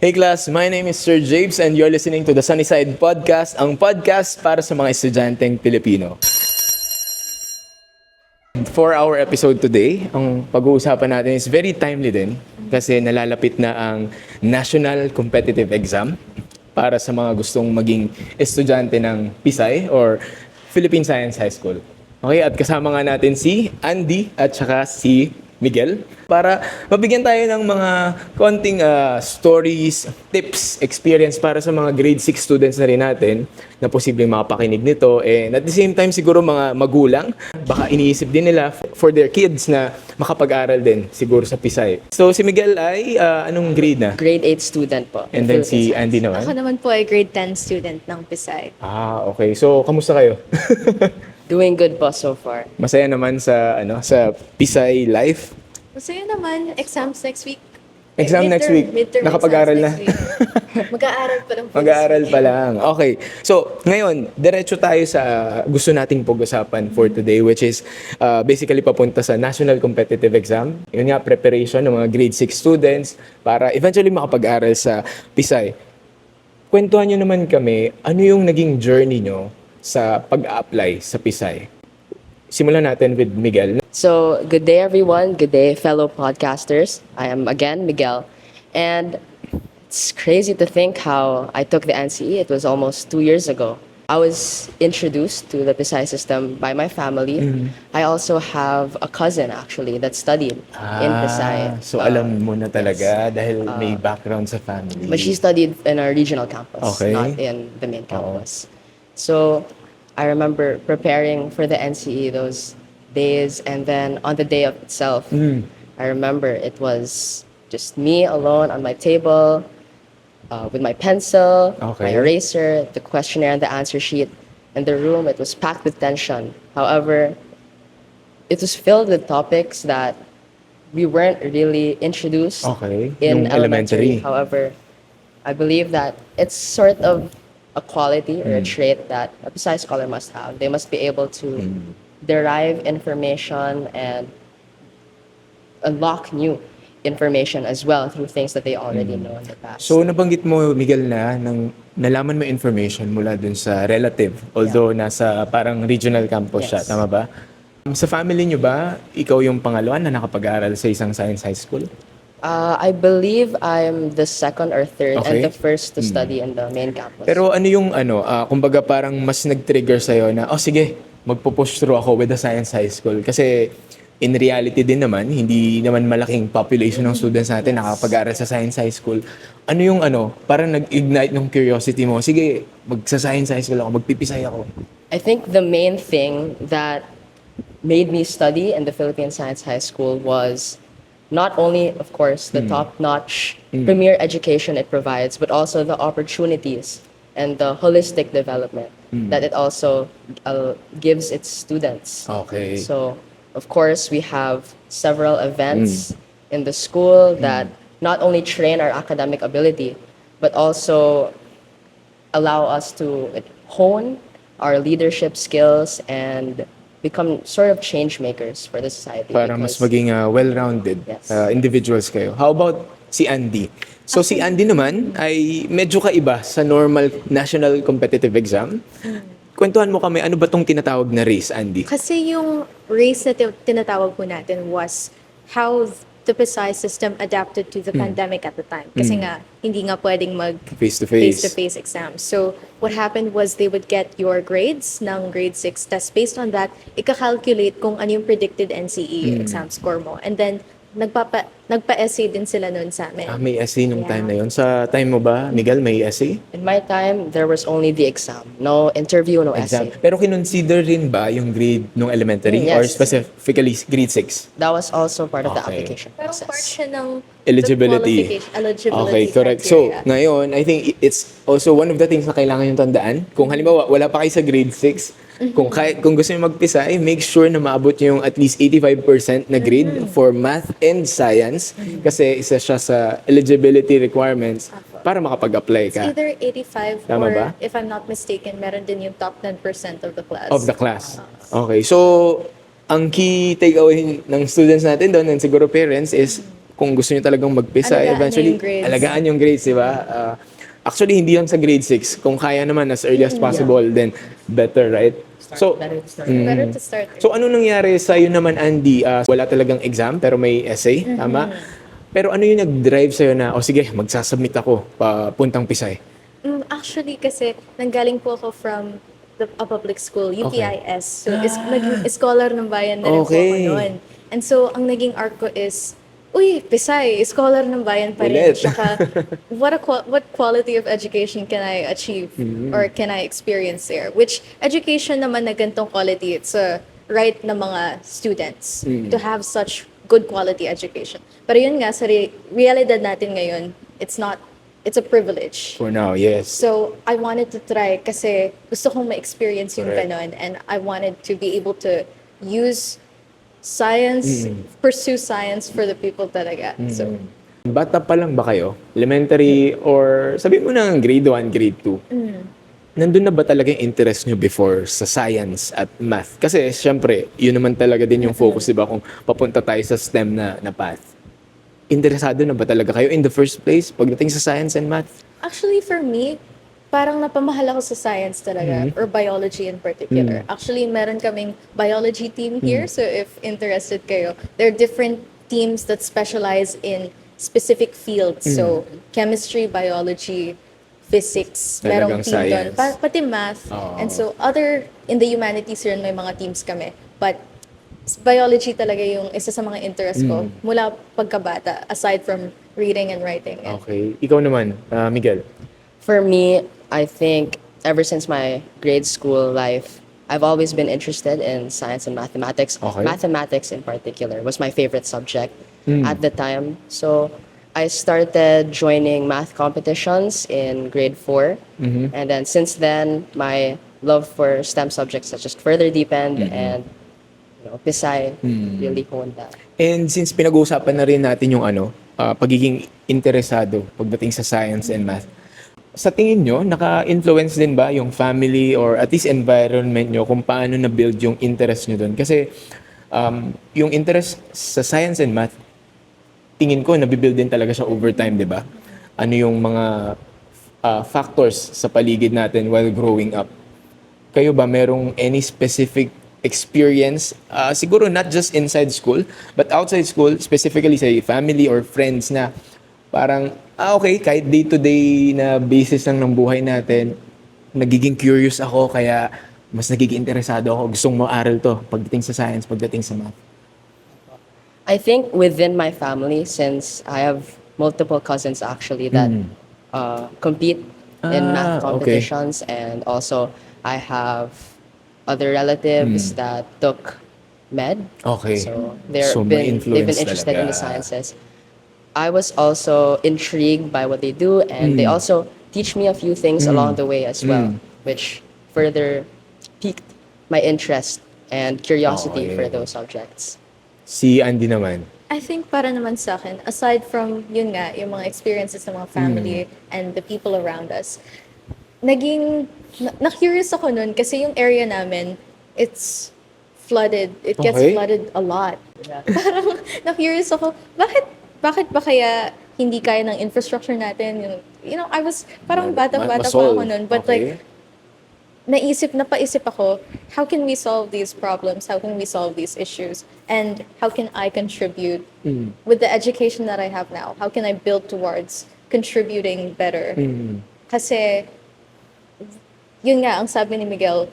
Hey class, my name is Sir James and you're listening to the Sunnyside Podcast, ang podcast para sa mga estudyanteng Pilipino. For our episode today, ang pag-uusapan natin is very timely din kasi nalalapit na ang National Competitive Exam para sa mga gustong maging estudyante ng PSI or Philippine Science High School. Okay, at kasama nga natin si Andy at saka si Miguel para mabigyan tayo ng mga konting ah, stories, tips, experience para sa mga grade 6 students na rin natin na posibleng makapakinig nito. And at the same time, siguro mga magulang, baka iniisip din nila for their kids na makapag-aral din siguro sa Pisay. So si Miguel ay ah, anong grade na? grade 8 student po. And then si Andy naman? Ako naman po ay grade 10 student ng Pisay. Ah, okay. So, kamusta kayo? Doing good po so far. Masaya naman sa ano sa Pisay life. Masaya naman, exams next week. Exam Midterm- next week. midterm Nakapag-aral na. Mag-aaral pa lang. Mag-aaral pa lang. Okay. So, ngayon, diretso tayo sa gusto nating pag-usapan for today which is uh, basically papunta sa National Competitive Exam. Yun nga, preparation ng mga grade 6 students para eventually makapag-aral sa Pisay. Kwentuhan nyo naman kami, ano yung naging journey nyo sa pag-apply sa Pisay? Simulan natin with Miguel. So, good day everyone. Good day fellow podcasters. I am again Miguel. And it's crazy to think how I took the NCE. It was almost 2 years ago. I was introduced to the PSI system by my family. I also have a cousin actually that studied in Ah, PSI. So, Uh, alam mo na talaga dahil may background sa family. But she studied in our regional campus, Okay. not in the main campus. So I remember preparing for the NCE those days, and then on the day of itself, Mm. I remember it was just me alone on my table uh, with my pencil, Okay. my eraser, the questionnaire, and the answer sheet. In the room, it was packed with tension. However, it was filled with topics that we weren't really introduced Okay, in nung elementary. However, I believe that it's sort of a quality or a trait that a PSI scholar must have. They must be able to derive information and unlock new information as well through things that they already know in the past. So, nabanggit mo, Miguel, na nang nalaman mo information mula dun sa relative, although nasa parang regional campus siya, Yes. tama ba? Um, Sa family nyo ba, ikaw yung pangalawa na nakapag-aral sa isang science high school? Uh, I believe I'm the second or third Okay. and the first to study in the main campus. Pero ano yung ano, ah, kumbaga parang mas nag-trigger sa'yo na, oh sige, magpo-push through ako with the science high school. Kasi in reality din naman, hindi naman malaking population ng students natin nakakapag-aral sa science high school. Ano yung ano, parang nag-ignite ng curiosity mo, sige, magsa-science high school ako, magpipisay ako. I think the main thing that made me study in the Philippine Science High School was not only, of course, the hmm. top notch hmm. premier education it provides, but also the opportunities and the holistic development hmm. that it also uh, gives its students. Okay. So, of course, we have several events in the school that not only train our academic ability, but also allow us to hone our leadership skills and become sort of change makers for the society. para mas because- maging uh, well-rounded Yes. uh, individuals kayo. How about si Andy? So si Andy naman ay medyo kaiba sa normal national competitive exam. Kwentuhan mo kami, ano ba tong tinatawag na race, Andy? Kasi yung race na ti- tinatawag po natin was how the PSI system adapted to the pandemic at the time. Kasi nga, hindi nga pwedeng mag Face-to-face. face-to-face exams. So, what happened was they would get your grades ng grade 6. Tapos based on that, ika-calculate kung ano yung predicted NCE exam score mo. And then, nagpapa, nagpa-essay din sila noon sa amin. Ah, may essay nung Yeah. time na yon. Sa time mo ba, Miguel, may essay? In my time, there was only the exam. No interview, no Exam. essay. Pero kinonsider rin ba yung grade nung elementary Mm, or yes. specifically grade 6? That was also part of the Okay. application Pero part process. siya ng Eligibility. qualification- eligibility Okay, correct. So, criteria. ngayon, I think it's also one of the things na kailangan yung tandaan. Kung halimbawa, wala pa kayo sa grade 6, kung, kahit, kung gusto nyo magpisay, make sure na maabot nyo yung at least 85% na grade for math and science kasi isa siya sa eligibility requirements para makapag-apply It's ka either 85 Tama or, ba? if I'm not mistaken, meron din yung top 10% of the class. of the class. Okay, so ang key takeaway ng students natin doon and siguro parents is kung gusto niyo talagang magpisa, Alagaan eventually, yung grades. alagaan yung grades, di ba? Ah, actually, hindi lang sa grade 6. Kung kaya naman as early as possible, then better, right? So, Better to start. Mm. Better to start. So ano nangyari sa iyo naman Andy? Ah, wala talagang exam pero may essay, tama? Pero ano yung nag-drive sa na, o sige, magsasubmit ako papuntang Pisay? Mm, actually, kasi nanggaling po ako from the, a public school, UPIS. So, is, naging scholar ng bayan na rin po ako Okay. noon. And so, ang naging arc ko is, uy, Pisay, scholar ng bayan pa rin. Ulit. Tsaka, what, a, what quality of education can I achieve Mm-hmm. or can I experience there? Which education naman na gantong quality, it's a right ng mga students Mm. to have such good quality education. Pero yun nga, sa re- realidad natin ngayon, it's not, it's a privilege. For now, yes. So, I wanted to try kasi gusto kong ma-experience yung Correct. ganon and I wanted to be able to use science, Mm. pursue science for the people talaga. So, Bata pa lang ba kayo? Elementary or sabi mo na grade 1, grade 2? Nandun na ba talaga yung interest nyo before sa science at math? Kasi syempre, yun naman talaga din yung focus, di ba? Kung papunta tayo sa STEM na, na path. Interesado na ba talaga kayo in the first place pagdating sa science and math? actually for me, parang napamahal ako sa science talaga or biology in particular. Actually, meron kaming biology team here. So, if interested kayo, there are different teams that specialize in specific fields. So, chemistry, biology, physics, merong Talagang team doon. Pa- pati math. Oo. And so, other, in the humanities rin, may mga teams kami. But, biology talaga yung isa sa mga interest ko mula pagkabata, aside from reading and writing. Okay. Ikaw naman, ah, Miguel. For me, I think ever since my grade school life, I've always been interested in science and mathematics. Okay. Mathematics in particular was my favorite subject at the time. So I started joining math competitions in grade 4 And then since then, my love for STEM subjects has just further deepened and you know, Pisay really honed that. And since pinag-uusapan na rin natin yung ano, ah, pagiging interesado pagdating sa science and math, sa tingin nyo, naka-influence din ba yung family or at least environment nyo kung paano na-build yung interest nyo doon? Kasi um, yung interest sa science and math, tingin ko nabibuild din talaga siya over time, di ba? Ano yung mga ah, factors sa paligid natin while growing up? Kayo ba merong any specific experience? ah, siguro not just inside school, but outside school, specifically sa family or friends na parang, ah okay, kahit day-to-day na basis lang ng buhay natin, nagiging curious ako, kaya mas nagiging interesado ako, gustong mag-aral to pagdating sa science, pagdating sa math. I think within my family, since I have multiple cousins actually that uh, compete in Ah, math okay. competitions, and also I have other relatives that took med. Okay. So they're So, may been, they've been influence interested in the talaga. sciences. I was also intrigued by what they do, and they mm. also teach me a few things mm. along the way as well, Hmm. which further piqued my interest and curiosity Okay. for those subjects. Si Andy naman. I think para naman sa akin, aside from yun nga, yung mga experiences ng mga family mm. and the people around us, naging, na- na-curious ako nun kasi yung area namin, it's flooded. It gets Okay. flooded a lot. Parang na-curious ako, bakit, bakit ba kaya hindi kaya ng infrastructure natin? Yung, you know, I was, parang bata-bata pa ako nun. But Okay. like, naisip, napaisip ako, how can we solve these problems? How can we solve these issues? And how can I contribute with the education that I have now? How can I build towards contributing better? Kasi, yun nga, ang sabi ni Miguel,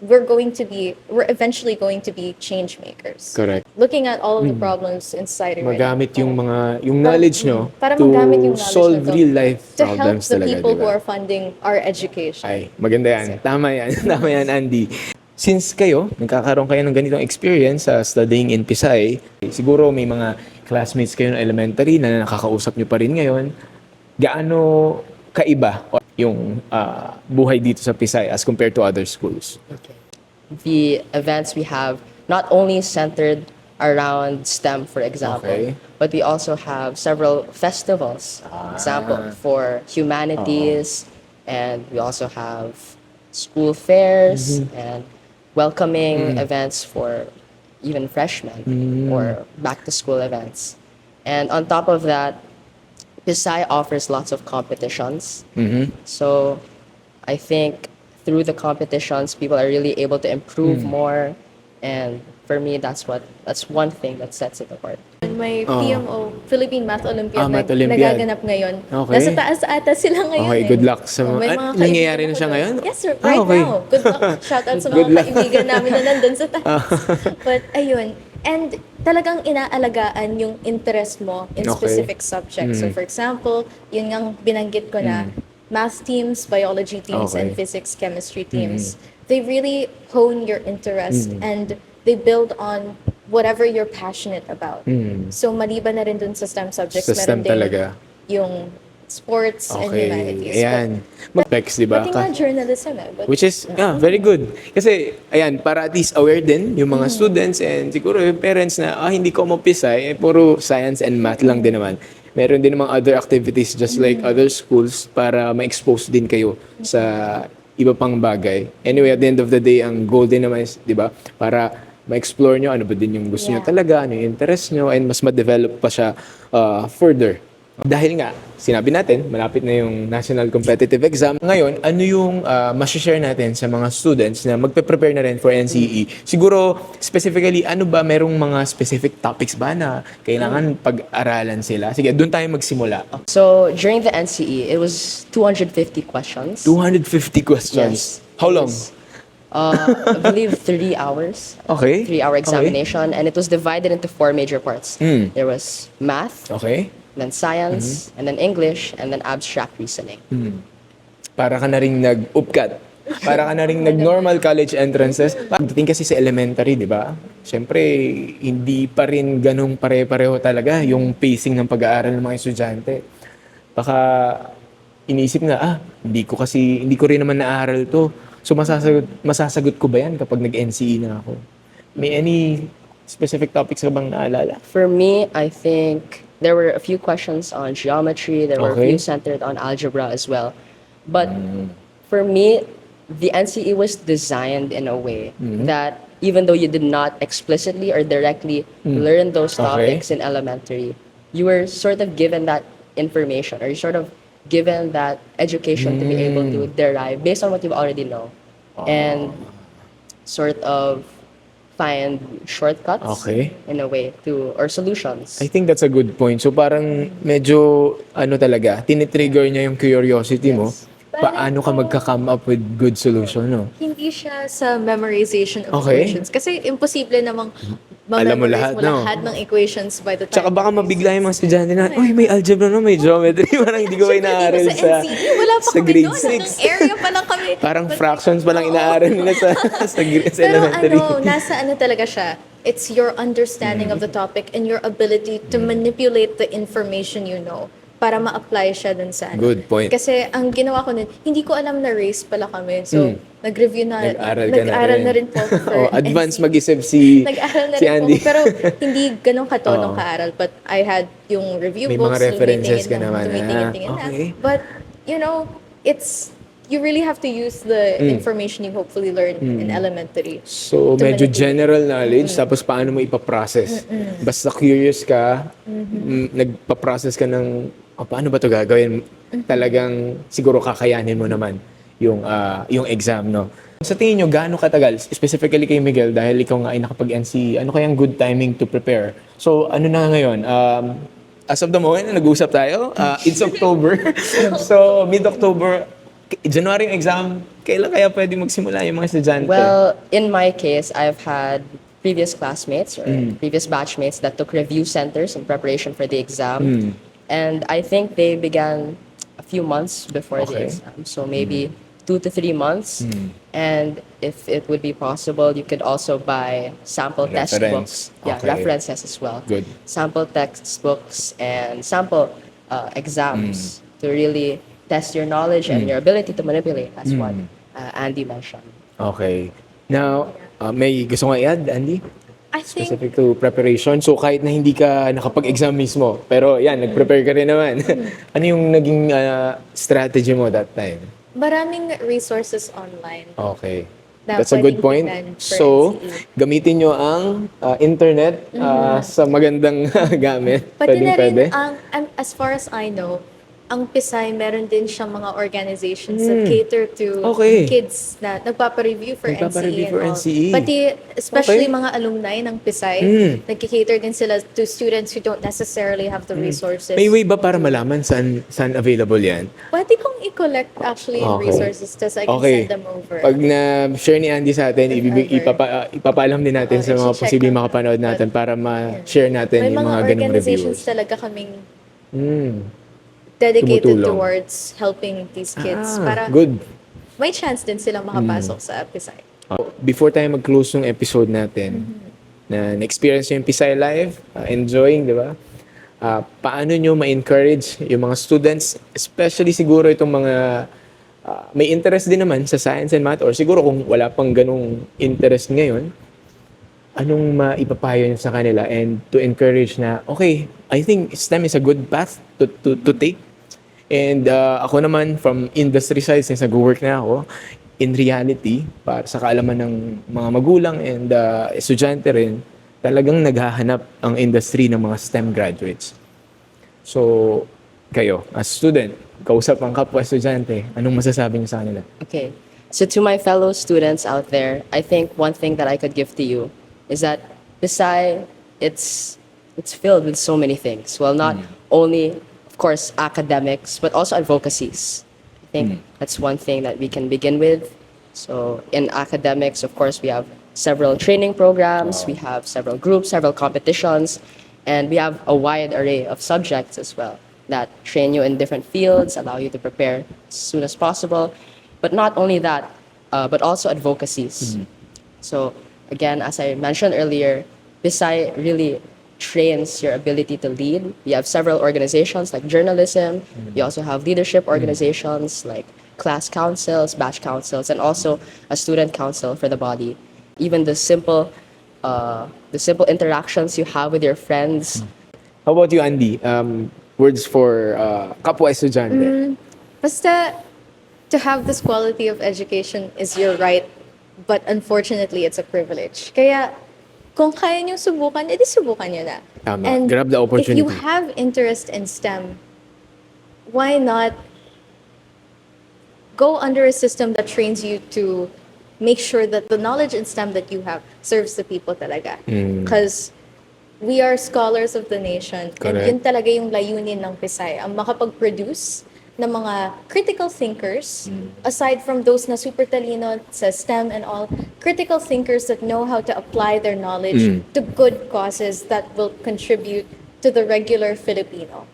we're going to be, we're eventually going to be change makers. Correct. Looking at all of the problems in society right now. Magamit yung mga, yung knowledge nyo Para to magamit yung knowledge solve na to real life to help problems the talaga, people di who ba? are funding our education. Ay, maganda yan. Tama yan. Tama yan, Andy. Since kayo, nagkakaroon kayo ng ganitong experience sa studying in Pisay, siguro may mga classmates kayo ng elementary na nakakausap nyo pa rin ngayon. Gaano kaiba yung ah, buhay dito sa Pisay as compared to other schools? the events we have not only centered around STEM, for example, Okay. but we also have several festivals. Ah. Example for humanities, uh-huh. and we also have school fairs mm-hmm. and welcoming mm-hmm. events for even freshmen mm-hmm. or back to school events. And on top of that, Pisay offers lots of competitions. Mhm. So I think through the competitions, people are really able to improve Hmm. more. And for me, that's what that's one thing that sets it apart. May Oo. PMO, Philippine Math Olympiad, Ah, na Math Olympiad. nagaganap ngayon. Okay. Nasa taas ata sila ngayon Okay, eh. good luck sa Oh, mga- Ah, kaibigan nangyayari na siya ngayon? Yes sir, Ah, right okay. now. Good luck. Shout out sa Good mga luck. Ah. kaibigan namin na nandun sa taas. But ayun, and talagang inaalagaan yung interest mo in Okay. specific subjects. So Mm. for example, yun nga binanggit ko na math teams, biology teams, and Okay. Mm. physics, chemistry teams. They really hone your interest and they build on whatever you're passionate about. Mm. So maliban na rin dun sa STEM subjects, Sa STEM meron din talaga. yung sports and Okay. humanities. Ayan. Mag-pex, di ba? Pati Ka- nga journalism eh. But Which is, yeah, very good. Kasi, ayan, para at least aware din yung mga students and siguro yung parents na, ah, hindi ko mapisay, eh, puro science and math lang din naman. Meron din mga other activities just like other schools para ma-expose din kayo sa iba pang bagay. Anyway, at the end of the day, ang goal din naman is, di ba, para ma-explore nyo ano ba din yung gusto nyo Yeah. talaga, ano yung interest nyo, and mas ma-develop pa siya uh, further. Dahil nga, sinabi natin, malapit na yung National Competitive Exam. Ngayon, ano yung uh, share natin sa mga students na magpe-prepare na rin for NCE? Siguro, specifically, ano ba, merong mga specific topics ba na kailangan pag-aralan sila? Sige, doon tayo magsimula. So during the NCE, it was 250 questions. 250 questions. Yes. How long? Uh, I believe three hours. Okay. Three-hour Okay. examination, and it was divided into four major parts. Mm. There was math, Okay. Then science, and then English, and then abstract reasoning. para ka na rin nag-upcat. Para ka na rin nag-normal college entrances. Pagdating kasi sa elementary, di ba? Siyempre, hindi pa rin ganong pare-pareho talaga yung pacing ng pag-aaral ng mga estudyante. Baka iniisip na, ah, hindi ko kasi, hindi ko rin naman naaral to. So, masasagot, masasagot ko ba yan kapag nag-NCE na ako? May any specific topics ka bang naalala? For me, I think there were a few questions on geometry. There were a Okay. few centered on algebra as well. But for me, the NCE was designed in a way Mm-hmm. that even though you did not explicitly or directly learn those Mm. Okay. topics in elementary, you were sort of given that information or you sort of given that education to be able to Mm. derive based on what you already know and sort of find shortcuts Okay. in a way to or solutions. I think that's a good point. So parang medyo ano talaga, tinitrigger niya yung curiosity mo. Paano ka magka-come up with good solution, no? hindi siya sa memorization of Okay. equations. Kasi imposible namang Alam mo lahat, mo no? lahat ng equations by the time. Tsaka baka mabigla yung mga estudyante na, uy, may algebra no, may geometry. Parang hindi ko pa inaaral sa, NCE, wala pa sa kami grade doon. 6. Hanggang area pa lang kami. Parang fractions pa lang inaaral nila sa, sa, gr- sa Pero elementary. ano, nasa ano talaga siya. It's your understanding of the topic and your ability to manipulate the information you know para ma-apply siya dun sa ano. Good point. Kasi ang ginawa ko nun, hindi ko alam na race pala kami. So, nag-review na. Nag-aral ka na nag-aral rin. na rin po for oh, advance NCE. mag-isip si, Nag-aral na si rin po Andy. ako, pero hindi ganun katono Oo. kaaral. But I had yung review May books, mga references tumitingin ka naman, ah. tumitingin-tingin na. Okay. But, you know, it's, you really have to use the Mm. information you hopefully learned in elementary. So, medyo manipulate. general knowledge, tapos paano mo ipaprocess. Basta curious ka, mm, nagpa-process ka ng, oh, paano ba to gagawin? Talagang siguro kakayanin mo naman yung, ah, yung exam, no? Sa tingin nyo, gaano katagal? Specifically kay Miguel, dahil ikaw nga ay nakapag-NC, ano kayang good timing to prepare? So, ano na ngayon? Um, as of the moment, nag-uusap tayo. Ah, it's October. so, mid-October, January yung exam, kailan kaya pwede magsimula yung mga estudyante? Well, in my case, I've had previous classmates or Mm. previous batchmates that took review centers in preparation for the exam. Mm. And I think they began a few months before the Okay. exam. So maybe two to three months. Mm. And if it would be possible, you could also buy sample Reference. textbooks. Yeah, Okay. references as well. Good. Sample textbooks and sample uh, exams Mm. to really test your knowledge and your ability to manipulate, as what Mm. uh, Andy mentioned. Okay. Now, uh, may gusto nga i-add, Andy? I think Specific to preparation. So, kahit na hindi ka nakapag-exam mismo, pero yan, nag-prepare ka rin naman. ano yung naging uh, strategy mo that time? Maraming resources online. Okay. na That's a good point. So, NCE. gamitin nyo ang ah, internet ah, sa magandang gamit. Pati Pwedeng na rin, pwede. ang, ang- as far as I know, ang Pisay, meron din siyang mga organizations that cater to Hmm. Okay. kids na nagpapa-review for Nagpapa-review NCE. for and all. NCE. Pati, especially Okay. mga alumni ng Pisay, Mm. nagki-cater din sila to students who don't necessarily have the resources. Hmm. May way ba para malaman saan, saan available yan? Pwede kong i-collect actually yung Okay. resources tas I can Okay. send them over. Pag na-share ni Andy sa atin, ibibig, over. ipapa, ah, ipapaalam din natin Oh, sa mga i-check posibleng natin. makapanood natin para ma-share natin May yung mga mga ganong organizations reviewers. talaga kaming Mm. Dedicated Tumutulong. towards helping these kids. Ah, para good. may chance din silang makapasok sa Pisay. Uh, Before tayo mag-close yung episode natin, Mm-hmm. na na-experience nyo yung Pisay Live, uh, enjoying, di ba? Uh, paano nyo ma-encourage yung mga students, especially siguro itong mga uh, may interest din naman sa science and math, or siguro kung wala pang ganong interest ngayon, anong maipapayo nyo sa kanila and to encourage na, okay, I think STEM is a good path to, to, to take. And uh, ako naman, from industry side, since nag-work na ako, in reality, para sa kaalaman ng mga magulang and uh, estudyante rin, talagang naghahanap ang industry ng mga STEM graduates. So, kayo, as student, kausap ang kapwa estudyante, anong masasabi niyo sa kanila? Okay. So to my fellow students out there, I think one thing that I could give to you is that Bisay, it's it's filled with so many things. Well, not only, of course, academics, but also advocacies. I think that's one thing that we can begin with. So in academics, of course, we have several training programs, we have several groups, several competitions, and we have a wide array of subjects as well that train you in different fields, allow you to prepare as soon as possible. But not only that, uh, but also advocacies. So again, as I mentioned earlier, Bisay really trains your ability to lead. You have several organizations like journalism. You also have leadership organizations like class councils, batch councils, and also a student council for the body. Even the simple, uh, the simple interactions you have with your friends. How about you, Andy? Um, words for uh, kapwa estudyante. Basta, to have this quality of education is your right, but unfortunately, it's a privilege. Kaya, kung kaya nyo subukan, edi subukan nyo na. Tama. Grab the if you opportunity. have interest in STEM, why not go under a system that trains you to make sure that the knowledge in STEM that you have serves the people talaga. Mm. Because we are scholars of the nation. And Correct. yun talaga yung layunin ng Pisay, ang makapag-produce ng mga critical thinkers, Mm. aside from those na super talino sa STEM and all, critical thinkers that know how to apply their knowledge Mm. to good causes that will contribute to the regular Filipino.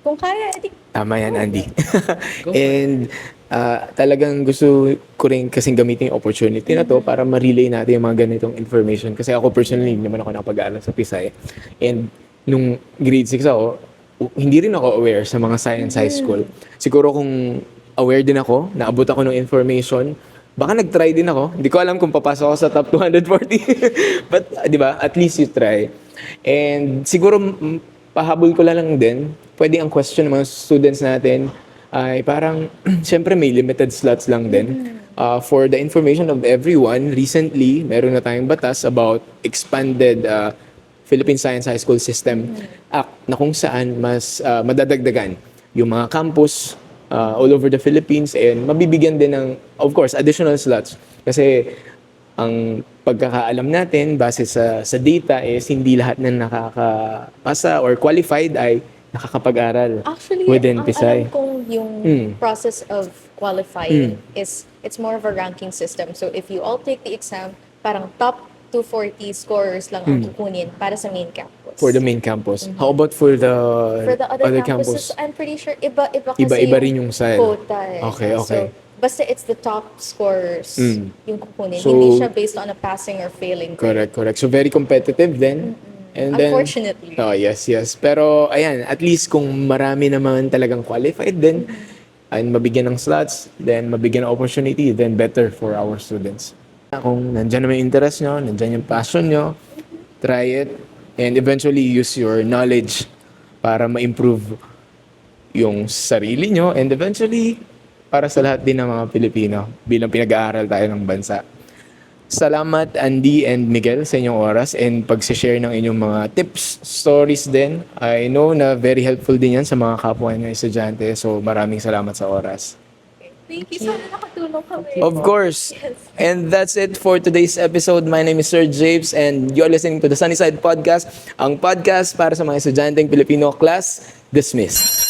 Kung kaya, edi Tama yan, Andy. And uh, talagang gusto ko rin kasing gamitin yung opportunity na to para ma-relay natin yung mga ganitong information. Kasi ako personally, hindi naman ako nakapag-aaral sa Pisay. And nung grade 6 ako, hindi rin ako aware sa mga science high school. Siguro kung aware din ako, naabot ako ng information, baka nag-try din ako. Hindi ko alam kung papasok ako sa top 240. But, uh, di ba, at least you try. And siguro, pahabol ko lang din, pwede ang question ng mga students natin ay parang, syempre may limited slots lang din. Uh, for the information of everyone, recently, meron na tayong batas about expanded uh, Philippine Science High School System Act na kung saan mas uh, madadagdagan yung mga campus uh, all over the Philippines and mabibigyan din ng, of course, additional slots. Kasi ang pagkakaalam natin base sa sa data is hindi lahat ng nakakapasa or qualified ay nakakapag-aral Actually, within ang Pisay. alam kong yung Mm. process of qualifying is, it's more of a ranking system. So if you all take the exam, parang top 240 scorers lang ang kukunin para sa main campus. For the main campus. How about for the, For the other, campus? campuses, I'm pretty sure iba-iba kasi Iba-iba rin yung style. quota eh. Okay, okay. So, basta it's the top scorers Mm. yung kukunin. So- Hindi siya based on a passing or failing grade. Correct, correct. So very competitive then. And then, Unfortunately. Oh, yes, yes. Pero ayan, at least kung marami naman talagang qualified then and mabigyan ng slots, then mabigyan ng opportunity, then better for our students. Kung nandyan naman yung interest nyo, nandyan yung passion nyo, try it, and eventually use your knowledge para ma-improve yung sarili nyo, and eventually, para sa lahat din ng mga Pilipino bilang pinag-aaral tayo ng bansa. Salamat Andy and Miguel sa inyong oras and pag-share ng inyong mga tips, stories din. I know na very helpful din yan sa mga kapwa ng estudyante. So maraming salamat sa oras. Thank you. Sana nakatulong kami. Of course. And that's it for today's episode. My name is Sir Japes and you're listening to the Sunnyside Podcast, ang podcast para sa mga estudyanteng Pilipino class dismissed.